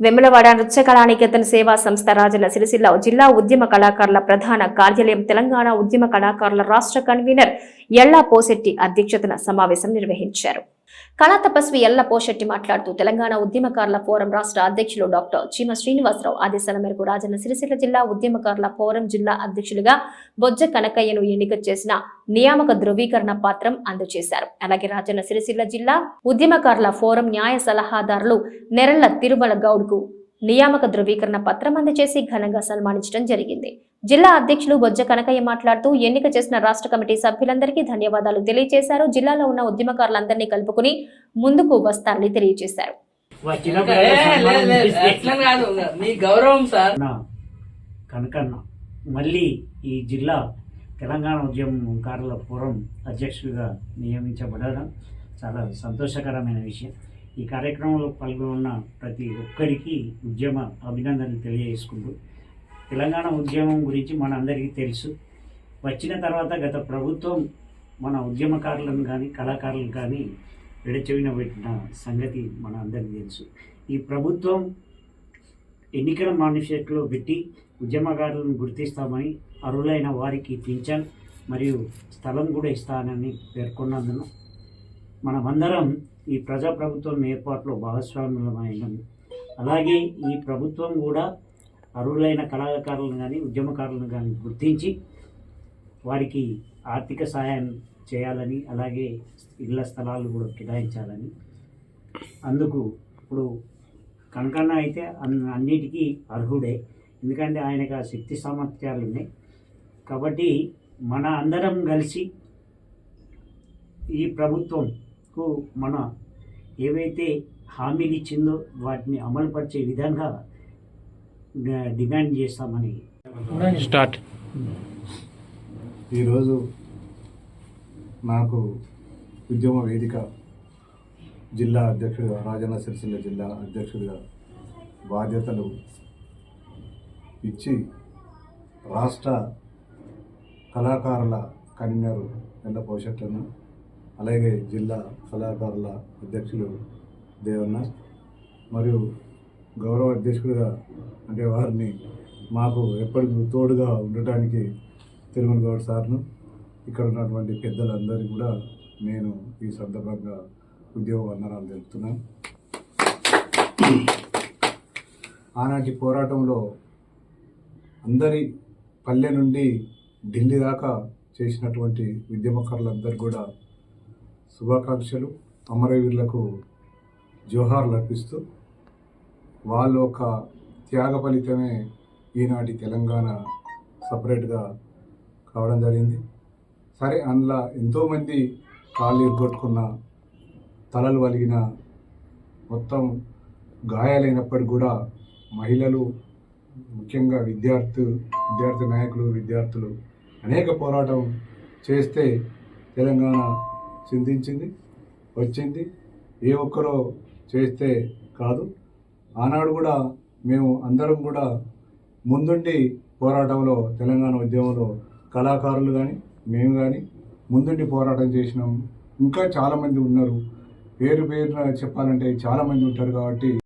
వెములవాడ నృత్య కళానికేతన్ సేవా సంస్థ రాజన్న సిరిసిల్ల జిల్లా ఉద్యమ కళాకారుల ప్రధాన కార్యాలయం తెలంగాణ ఉద్యమ కళాకారుల రాష్ట్ర కన్వీనర్ ఎల్లా పోసెట్టి అధ్యక్షతన సమావేశం నిర్వహించారు. కళా తపస్వి ఎల్ల పోశెట్టి మాట్లాడుతూ తెలంగాణ ఉద్యమకారుల ఫోరం రాష్ట్ర అధ్యక్షులు డాక్టర్ చీమ శ్రీనివాసరావు ఆదేశాల మేరకు రాజన్న సిరిసిల్ల జిల్లా ఉద్యమకారుల ఫోరం జిల్లా అధ్యక్షులుగా బొజ్జ కనకయ్యను ఎన్నిక చేసిన నియామక ధృవీకరణ పత్రం అందజేశారు. అలాగే రాజన్న సిరిసిల్ల జిల్లా ఉద్యమకారుల ఫోరం న్యాయ సలహాదారులు నెరళ్ళ తిరుమల గౌడ్కు నియామక ధృవీకరణ పత్రం అందజేసి ఘనంగా సన్మానించడం జరిగింది. జిల్లా అధ్యక్షులు బొజ్జ కనకయ్య మాట్లాడుతూ ఎన్నిక చేసిన రాష్ట్ర కమిటీ సభ్యులందరికీ ధన్యవాదాలు తెలియజేశారు. జిల్లాలో ఉన్న ఉద్యమకారులందరినీ కలుపుకుని ముందుకు వస్తారని తెలియజేశారు. కనకన్న మళ్ళీ ఈ జిల్లా తెలంగాణ ఉద్యమకారుల ఫోరం అధ్యక్షుడిగా నియమించబడడం చాలా సంతోషకరమైన విషయం. ఈ కార్యక్రమంలో పాల్గొన్న ప్రతి ఒక్కరికి ఉద్యమ అభినందనలు తెలియజేసుకుంటూ తెలంగాణ ఉద్యమం గురించి మనందరికీ తెలుసు. వచ్చిన తర్వాత గత ప్రభుత్వం మన ఉద్యమకారులను కానీ కళాకారులను కానీ విడచెవిన పెట్టిన సంగతి మన అందరికీ తెలుసు. ఈ ప్రభుత్వం ఎన్నికల మేనిఫెస్టోలో పెట్టి ఉద్యమకారులను గుర్తిస్తామని అర్హులైన వారికి పింఛన్ మరియు స్థలం కూడా ఇస్తానని పేర్కొన్నందున మనమందరం ఈ ప్రజాప్రభుత్వం ఏర్పాటులో భాగస్వామ్యమైనం అలాగే ఈ ప్రభుత్వం కూడా అర్హులైన కళాకారులను కానీ ఉద్యమకారులను కానీ గుర్తించి వారికి ఆర్థిక సహాయం చేయాలని అలాగే ఇళ్ళ స్థలాలు కూడా కేటాయించాలని. అందుకు ఇప్పుడు కనకన్న అయితే అన్- అన్నిటికీ అర్హుడే. ఎందుకంటే ఆయనకు ఆ శక్తి సామర్థ్యాలు ఉన్నాయి. కాబట్టి మన అందరం కలిసి ఈ ప్రభుత్వం ప్రభుత్వంకు మన ఏవైతే హామీలు ఇచ్చిందో వాటిని అమలుపరిచే విధంగా డిమాండ్ చేస్తామని. స్టార్ట్. ఈరోజు నాకు ఉద్యమ వేదిక జిల్లా అధ్యక్షుడిగా రాజన్న సిరిసిల్ల జిల్లా అధ్యక్షుడిగా బాధ్యతలు ఇచ్చి రాష్ట్ర కళాకారుల కన్వీనర్ ఎల్ల పోషట్లను అలాగే జిల్లా కళాకారుల అధ్యక్షులు దేవన్న మరియు గౌరవ అధ్యక్షుడిగా అంటే వారిని మాకు ఎప్పటికీ తోడుగా ఉండటానికి తిరుమల గౌడ్ సార్ను ఇక్కడ ఉన్నటువంటి పెద్దలందరికీ కూడా నేను ఈ సందర్భంగా ఉద్యోగ వందనాలు తెలుపుతున్నాను ఆనాటి పోరాటంలో అందరి పల్లె నుండి ఢిల్లీ దాకా చేసినటువంటి ఉద్యమకారులందరూ కూడా శుభాకాంక్షలు. అమరవీరులకు జోహార్లు అర్పిస్తూ వాళ్ళ ఒక త్యాగ ఫలితమే ఈనాటి తెలంగాణ సపరేట్గా కావడం జరిగింది. సరే అందులో ఎంతోమంది కాళ్ళు ఎగ్గొట్టుకున్న తలలు వలిగిన మొత్తం గాయాలైనప్పటికీ కూడా మహిళలు ముఖ్యంగా విద్యార్థి విద్యార్థి నాయకులు విద్యార్థులు అనేక పోరాటం చేస్తే తెలంగాణ చింతించింది వచ్చింది. ఏ ఒక్కరో చేస్తే కాదు. ఆనాడు కూడా మేము అందరం కూడా ముందుండి పోరాటంలో తెలంగాణ ఉద్యమంలో కళాకారులు కానీ మేము కానీ ముందుండి పోరాటం చేసినాం. ఇంకా చాలామంది ఉన్నారు. పేరు పేరున చెప్పాలంటే చాలామంది ఉంటారు కాబట్టి